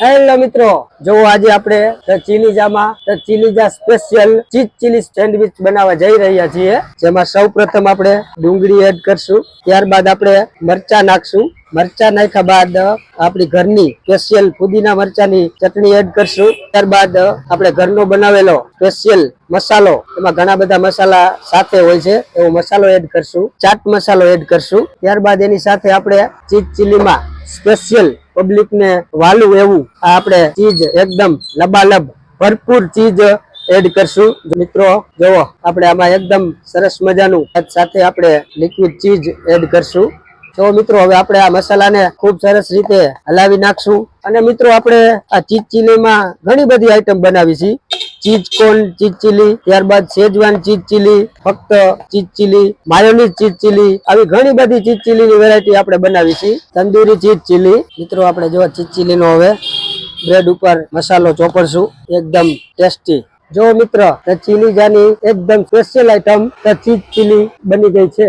Hello મિત્રો જો આજે આપણે ચીલીજામાં ચીલીજા સ્પેશિયલ ચીઝ ચીલી સેન્ડવિચ બનાવવા જઈ રહ્યા છીએ, જેમાં સૌ પ્રથમ આપણે ડુંગળી એડ કરશું, ત્યારબાદ આપણે મરચા નાખશું, મરચા નાખ્યા બાદ આપણી ઘરની સ્પેશિયલ પુદીના મરચાની ચટણી એડ કરશું, ત્યારબાદ આપણે ઘરનો બનાવેલો સ્પેશિયલ મસાલો, એમાં ઘણા બધા મસાલા સાથે હોય છે, એવો મસાલો એડ કરશું, ચાટ મસાલો એડ કરશું, ત્યારબાદ એની સાથે આપણે ચીઝ ચીલીમાં સ્પેશિયલ પબ્લિક ને વાલું એવું આ આપણે ચીજ એકદમ લબાલબ, ભરપૂર ચીજ એડ કરશું. મિત્રો, જુઓ, આપણે આમાં એકદમ સરસ મજાનું સાથે આપણે લિક્વિડ ચીજ એડ કરશું. તો મિત્રો, હવે આપણે આ મસાલાને ખૂબ સરસ રીતે હલાવી નાખશું. અને મિત્રો, આપણે આ ચીજ ચીલીમાં ઘણી બધી આઈટમ બનાવી છે. ચીજ કોર્ન ચીજ ચીલી, ત્યારબાદ શેજવાન ચીજ ચીલી, ફક્ત ચીજ ચીલી, માયોનીઝ ચીજ ચીલી, આવી ઘણી બધી ચીજ ચીલીની વેરાયટી આપણે બનાવી છે. તંદૂરી ચીજ ચીલી. મિત્રો, આપણે જો ચીજ ચીલીનો હવે બ્રેડ ઉપર મસાલો ચોપડશું. એકદમ ટેસ્ટી જો મિત્ર, ચીલી જાની એકદમ સ્પેશિયલ આઈટમ ચીજ ચીલી બની ગઈ છે.